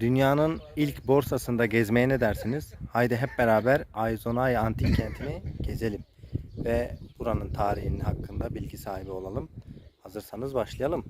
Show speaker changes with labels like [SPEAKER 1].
[SPEAKER 1] Dünyanın ilk borsasında gezmeye ne dersiniz? Haydi hep beraber Ayzonay Antik Kenti'ni gezelim. Ve buranın tarihinin hakkında bilgi sahibi olalım. Hazırsanız başlayalım.